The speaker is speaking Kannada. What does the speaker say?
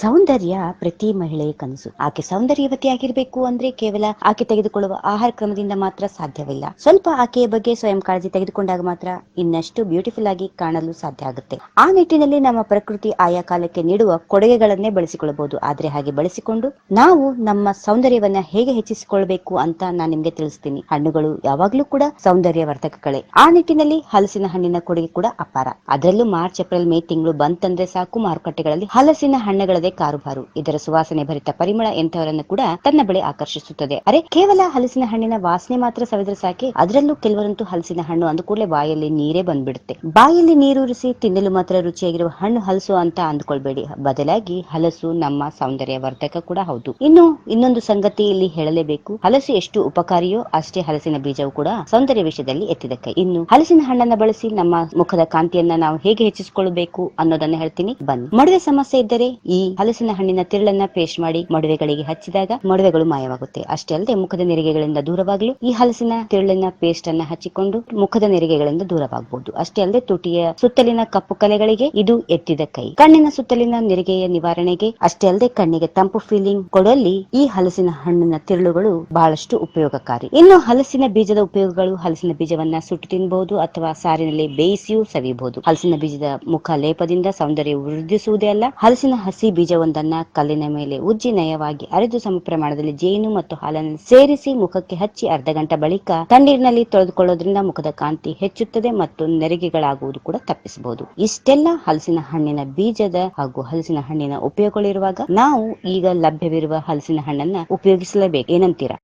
ಸೌಂದರ್ಯ ಪ್ರತಿ ಮಹಿಳೆಯ ಕನಸು. ಆಕೆ ಸೌಂದರ್ಯವತಿ ಆಗಿರ್ಬೇಕು ಅಂದ್ರೆ ಕೇವಲ ಆಕೆ ತೆಗೆದುಕೊಳ್ಳುವ ಆಹಾರ ಕ್ರಮದಿಂದ ಮಾತ್ರ ಸಾಧ್ಯವಿಲ್ಲ. ಸ್ವಲ್ಪ ಆಕೆಯ ಬಗ್ಗೆ ಸ್ವಯಂ ಕಾಳಜಿ ತೆಗೆದುಕೊಂಡಾಗ ಮಾತ್ರ ಇನ್ನಷ್ಟು ಬ್ಯೂಟಿಫುಲ್ ಆಗಿ ಕಾಣಲು ಸಾಧ್ಯ ಆಗುತ್ತೆ. ಆ ನಿಟ್ಟಿನಲ್ಲಿ ನಮ್ಮ ಪ್ರಕೃತಿ ಆಯಾ ಕಾಲಕ್ಕೆ ನೀಡುವ ಕೊಡುಗೆಗಳನ್ನೇ ಬಳಸಿಕೊಳ್ಳಬಹುದು. ಆದ್ರೆ ಹಾಗೆ ಬಳಸಿಕೊಂಡು ನಾವು ನಮ್ಮ ಸೌಂದರ್ಯವನ್ನ ಹೇಗೆ ಹೆಚ್ಚಿಸಿಕೊಳ್ಬೇಕು ಅಂತ ನಾನು ನಿಮ್ಗೆ ತಿಳಿಸ್ತೀನಿ. ಹಣ್ಣುಗಳು ಯಾವಾಗ್ಲೂ ಕೂಡ ಸೌಂದರ್ಯ ವರ್ತಕಗಳೇ ಆ ನಿಟ್ಟಿನಲ್ಲಿ ಹಲಸಿನ ಹಣ್ಣಿನ ಕೊಡುಗೆ ಕೂಡ ಅಪಾರ. ಅದರಲ್ಲೂ ಮಾರ್ಚ್, ಏಪ್ರಿಲ್, ಮೇ ತಿಂಗಳು ಬಂತಂದ್ರೆ ಸಾಕು ಮಾರುಕಟ್ಟೆಗಳಲ್ಲಿ ಹಲಸಿನ ಕಾರುಬಾರು. ಇದರ ಸುವಾಸನೆ ಭರಿತ ಪರಿಮಳ ಎಂಥವರನ್ನು ಕೂಡ ತನ್ನ ಬಳಿ ಆಕರ್ಷಿಸುತ್ತದೆ. ಅರೆ, ಕೇವಲ ಹಲಸಿನ ಹಣ್ಣಿನ ವಾಸನೆ ಮಾತ್ರ ಸವಿದ್ರೆ ಸಾಕೆ? ಅದರಲ್ಲೂ ಕೆಲವರಂತೂ ಹಲಸಿನ ಹಣ್ಣು ಅಂದ ಕೂಡಲೇ ಬಾಯಲ್ಲಿ ನೀರೇ ಬಂದ್ಬಿಡುತ್ತೆ. ಬಾಯಲ್ಲಿ ನೀರೂರಿಸಿ ತಿನ್ನಲು ಮಾತ್ರ ರುಚಿಯಾಗಿರುವ ಹಣ್ಣು ಹಲಸು ಅಂತ ಅಂದ್ಕೊಳ್ಬೇಡಿ. ಬದಲಾಗಿ ಹಲಸು ನಮ್ಮ ಸೌಂದರ್ಯ ವರ್ಧಕ ಕೂಡ ಹೌದು. ಇನ್ನು ಇನ್ನೊಂದು ಸಂಗತಿ ಇಲ್ಲಿ ಹೇಳಲೇಬೇಕು. ಹಲಸು ಎಷ್ಟು ಉಪಕಾರಿಯೋ ಅಷ್ಟೇ ಹಲಸಿನ ಬೀಜವು ಕೂಡ ಸೌಂದರ್ಯ ವಿಷಯದಲ್ಲಿ ಎತ್ತಿದ ಇನ್ನು ಹಲಸಿನ ಹಣ್ಣನ್ನ ಬಳಸಿ ನಮ್ಮ ಮುಖದ ಕಾಂತಿಯನ್ನ ನಾವು ಹೇಗೆ ಹೆಚ್ಚಿಸಿಕೊಳ್ಳಬೇಕು ಅನ್ನೋದನ್ನ ಹೇಳ್ತೀನಿ. ಬನ್ನಿ. ಮಡುವೆ ಸಮಸ್ಯೆ ಇದ್ದರೆ ಈ ಹಲಸಿನ ಹಣ್ಣಿನ ತಿರುಳನ್ನ ಪೇಸ್ಟ್ ಮಾಡಿ ಮೊಡವೆಗಳಿಗೆ ಹಚ್ಚಿದಾಗ ಮೊಡವೆಗಳು ಮಾಯವಾಗುತ್ತೆ. ಅಷ್ಟೇ ಅಲ್ಲದೆ ಮುಖದ ನೆರಿಗೆಗಳಿಂದ ದೂರವಾಗಲು ಈ ಹಲಸಿನ ತಿರುಳಿನ ಪೇಸ್ಟ್ ಅನ್ನ ಹಚ್ಚಿಕೊಂಡು ಮುಖದ ನೆರಿಗೆಗಳಿಂದ ದೂರವಾಗಬಹುದು ಅಷ್ಟೇ ಅಲ್ಲದೆ ತುಟಿಯ ಸುತ್ತಲಿನ ಕಪ್ಪು ಕಲೆಗಳಿಗೆ ಇದು ಎತ್ತಿದ ಕೈ. ಕಣ್ಣಿನ ಸುತ್ತಲಿನ ನೆರಿಗೆಯ ನಿವಾರಣೆಗೆ ಅಷ್ಟೇ ಅಲ್ಲದೆ ಕಣ್ಣಿಗೆ ತಂಪು ಫೀಲಿಂಗ್ ಕೊಡುವಲ್ಲಿ ಈ ಹಲಸಿನ ಹಣ್ಣಿನ ತಿರುಳುಗಳು ಬಹಳಷ್ಟು ಉಪಯೋಗಕಾರಿ. ಇನ್ನು ಹಲಸಿನ ಬೀಜದ ಉಪಯೋಗಗಳು ಹಲಸಿನ ಬೀಜವನ್ನ ಸುಟ್ಟು ತಿನ್ನಬಹುದು ಅಥವಾ ಸಾರಿನಲ್ಲಿ ಬೇಯಿಸಿಯೂ ಸವಿಯಬಹುದು. ಹಲಸಿನ ಬೀಜದ ಮುಖ ಲೇಪದಿಂದ ಸೌಂದರ್ಯ ವೃದ್ಧಿಸುವುದೇ ಅಲ್ಲ, ಹಲಸಿನ ಹಸಿ ಬೀಜವೊಂದನ್ನ ಕಲ್ಲಿನ ಮೇಲೆ ಉಜ್ಜಿ ನಯವಾಗಿ ಅರೆದು ಸಮ ಪ್ರಮಾಣದಲ್ಲಿ ಜೇನು ಮತ್ತು ಹಾಲನ್ನು ಸೇರಿಸಿ ಮುಖಕ್ಕೆ ಹಚ್ಚಿ ಅರ್ಧ ಗಂಟೆ ಬಳಿಕ ತಣ್ಣೀರಿನಲ್ಲಿ ತೊಳೆದುಕೊಳ್ಳೋದ್ರಿಂದ ಮುಖದ ಕಾಂತಿ ಹೆಚ್ಚುತ್ತದೆ ಮತ್ತು ನೆರಿಗೆಗಳಾಗುವುದು ಕೂಡ ತಪ್ಪಿಸಬಹುದು. ಇಷ್ಟೆಲ್ಲ ಹಲಸಿನ ಹಣ್ಣಿನ ಬೀಜದ ಹಾಗೂ ಹಲಸಿನ ಹಣ್ಣಿನ ಉಪಯೋಗಗಳಿರುವಾಗ ನಾವು ಈಗ ಲಭ್ಯವಿರುವ ಹಲಸಿನ ಹಣ್ಣನ್ನ ಉಪಯೋಗಿಸಲೇಬೇಕು. ಏನಂತೀರಾ?